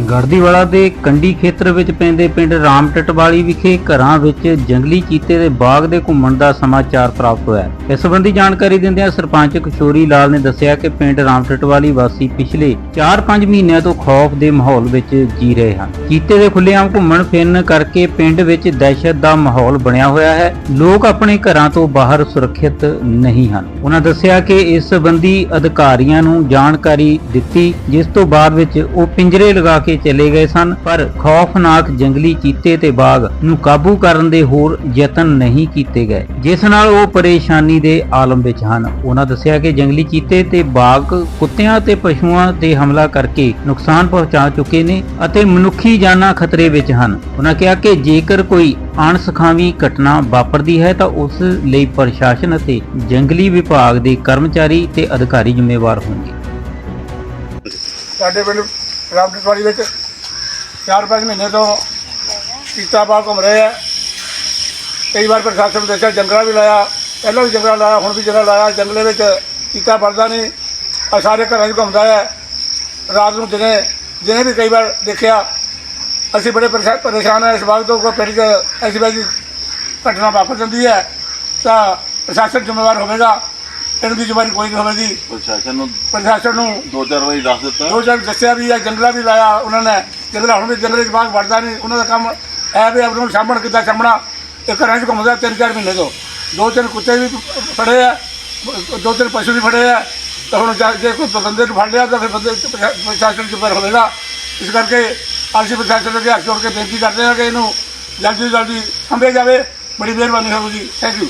ਗੜਦੀਵਾਲਾ ਦੇ ਕੰਡੀ ਖੇਤਰ ਵਿੱਚ ਪੈਂਦੇ ਪਿੰਡ ਰਾਮਟਟਵਾਲੀ ਵਿਖੇ ਘਰਾਂ ਵਿੱਚ ਜੰਗਲੀ ਚੀਤੇ ਦੇ ਬਾਗ ਦੇ ਘੁੰਮਣ ਦਾ ਸਮਾਚਾਰ ਪ੍ਰਾਪਤ ਹੋਇਆ ਹੈ। ਇਸ ਸੰਬੰਧੀ ਜਾਣਕਾਰੀ ਦਿੰਦਿਆਂ ਸਰਪੰਚ ਕਿਸ਼ੋਰੀ ਲਾਲ ਨੇ ਦੱਸਿਆ ਕਿ ਪਿੰਡ ਰਾਮਟਟਵਾਲੀ ਵਾਸੀ ਪਿਛਲੇ 4-5 ਮਹੀਨਿਆਂ ਤੋਂ ਖੌਫ ਦੇ ਮਾਹੌਲ ਵਿੱਚ ਜੀ ਰਹੇ ਹਨ। ਚੀਤੇ ਦੇ ਖੁੱਲੇਆਮ ਘੁੰਮਣ ਫਿਰਨ ਕਰਕੇ ਪਿੰਡ ਵਿੱਚ ਦਹਿਸ਼ਤ ਦਾ ਮਾਹੌਲ ਬਣਿਆ ਹੋਇਆ ਹੈ। ਲੋਕ ਆਪਣੇ ਘਰਾਂ ਤੋਂ ਬਾਹਰ ਸੁਰੱਖਿਅਤ ਨਹੀਂ ਹਨ। ਉਹਨਾਂ ਦੱਸਿਆ ਕਿ ਇਸ ਸੰਬੰਧੀ ਅਧਿਕਾਰੀਆਂ ਨੂੰ ਜਾਣਕਾਰੀ ਦਿੱਤੀ, ਜਿਸ ਤੋਂ ਬਾਅਦ ਵਿੱਚ ਉਹ ਪਿੰਜਰੇ ਲਗਾ ਕੇ ਚਲੇ ਗਏ ਸਨ, ਪਰ ਖੌਫਨਾਕ ਜੰਗਲੀ ਚੀਤੇ ਤੇ ਬਾਗ ਨੂੰ ਕਾਬੂ ਕਰਨ ਦੇ ਹੋਰ ਯਤਨ ਨਹੀਂ ਕੀਤੇ ਗਏ। ਜਿਸ ਨਾਲ ਉਹ ਪਰੇਸ਼ਾਨੀ ਦੇ ਆਲਮ ਵਿੱਚ ਹਨ। ਉਹਨਾਂ ਦੱਸਿਆ ਕਿ ਜੰਗਲੀ ਚੀਤੇ ਤੇ ਬਾਗ ਕੁੱਤਿਆਂ ਤੇ ਪਸ਼ੂਆਂ ਤੇ ਹਮਲਾ ਕਰਕੇ ਨੁਕਸਾਨ ਪਹੁੰਚਾ ਚੁੱਕੇ ਨੇ ਅਤੇ ਮਨੁੱਖੀ ਜਾਨਾਂ ਖਤਰੇ ਵਿੱਚ ਹਨ। ਉਹਨਾਂ ਕਿਹਾ ਕਿ ਜੇਕਰ ਕੋਈ ਅਣਸਖਾਵੀ ਘਟਨਾ ਵਾਪਰਦੀ ਹੈ ਤਾਂ ਉਸ ਲਈ ਪ੍ਰਸ਼ਾਸਨ ਅਤੇ ਜੰਗਲੀ ਵਿਭਾਗ ਦੇ ਕਰਮਚਾਰੀ ਤੇ ਅਧਿਕਾਰੀ ਜ਼ਿੰਮੇਵਾਰ ਹੋਣਗੇ। ਸਾਡੇ ਪਿੰਡ ਰਾਮ ਰਾਮਟਵਾੜੀ ਵਿੱਚ 4-5 ਮਹੀਨੇ ਤੋਂ ਕੀਤਾ ਬਾਗ ਘੁੰਮ ਰਹੇ ਆ। ਕਈ ਵਾਰ ਪ੍ਰਸ਼ਾਸਨ ਨੂੰ ਦੇਖਿਆ, ਜੰਗਲਾ ਵੀ ਲਾਇਆ, ਪਹਿਲਾਂ ਵੀ ਜੰਗਲਾ ਲਾਇਆ, ਹੁਣ ਵੀ ਜੰਗਲਾ ਲਾਇਆ, ਜੰਗਲੇ ਵਿੱਚ ਕੀਤਾ ਵੜਦਾ ਨਹੀਂ। ਆ ਸਾਰੇ ਘਰਾਂ 'ਚ ਘੁੰਮਦਾ ਹੈ ਰਾਤ ਨੂੰ ਦਿਨੇ ਦਿਨੇ ਵੀ ਕਈ ਵਾਰ ਦੇਖਿਆ। ਅਸੀਂ ਬੜੇ ਪਰੇਸ਼ਾ- ਪਰੇਸ਼ਾਨ ਹਾਂ ਇਸ ਬਾਗ ਤੋਂ ਕੋਈ ਪਿੰਡ 'ਚ ਐਸੀ ਵੈਸੀ ਘਟਨਾ ਵਾਪਰ ਜਾਂਦੀ ਹੈ, ਤਾਂ ਪ੍ਰਸ਼ਾਸਨ ਜ਼ਿੰਮੇਵਾਰ ਹੋਵੇਗਾ। ਪਿੰਡ ਦੀ ਜ਼ਿੰਮੇਵਾਰੀ ਕੋਈ ਨਹੀਂ ਹੋਵੇਗੀ ਪ੍ਰਸ਼ਾਸਨ ਨੂੰ ਪ੍ਰਸ਼ਾਸਨ ਨੂੰ ਦੋ ਚਾਰ ਵਾਰੀ ਦੱਸ ਦਿੱਤਾ। ਦੋ ਜਣ ਦੱਸਿਆ ਵੀ ਆ ਜੰਗਲਾ ਵੀ ਲਾਇਆ ਉਹਨਾਂ ਨੇ। ਜੰਗਲਾ ਹੁਣ ਵੀ ਜੰਗਲੇ 'ਚ ਬਾਗ ਵੜਦਾ ਨਹੀਂ ਉਹਨਾਂ ਦਾ ਕੰਮ ਹੈ ਵੀ ਆਪਣਾ ਸਾਹਮਣ ਕਿੱਦਾਂ ਸਾਹਮਣਾ। ਇਹ ਘਰਾਂ 'ਚ ਘੁੰਮਦਾ ਤਿੰਨ ਚਾਰ ਮਹੀਨੇ ਤੋਂ। ਦੋ ਤਿੰਨ ਕੁੱਤੇ ਵੀ ਫੜੇ ਆ। ਦੋ ਤਿੰਨ ਪਸ਼ੂ ਵੀ ਫੜੇ ਆ। ਤਾਂ ਹੁਣ ਜਾ- ਕੋਈ ਬੰਦੇ ਨੂੰ ਫੜ ਲਿਆ ਤਾਂ ਫਿਰ ਬੰਦੇ ਪ੍ਰਸ਼ਾਸਨ ਜ਼ਿੰਮੇਵਾਰ ਹੋਵੇਗਾ। ਇਸ ਕਰਕੇ ਅਸੀਂ ਪ੍ਰਸ਼ਾਸਨ ਅੱਗੇ ਹੱਥ ਜੋੜ ਕੇ ਬੇਨਤੀ ਕਰਦੇ ਹਾਂ ਕਿ ਇਹਨੂੰ ਜਲਦੀ ਜਲਦੀ ਸੰਭੇ ਜਾਵੇ। ਬੜੀ ਮਿਹਰਬਾਨੀ ਹੋਵੇਗੀ। Thank you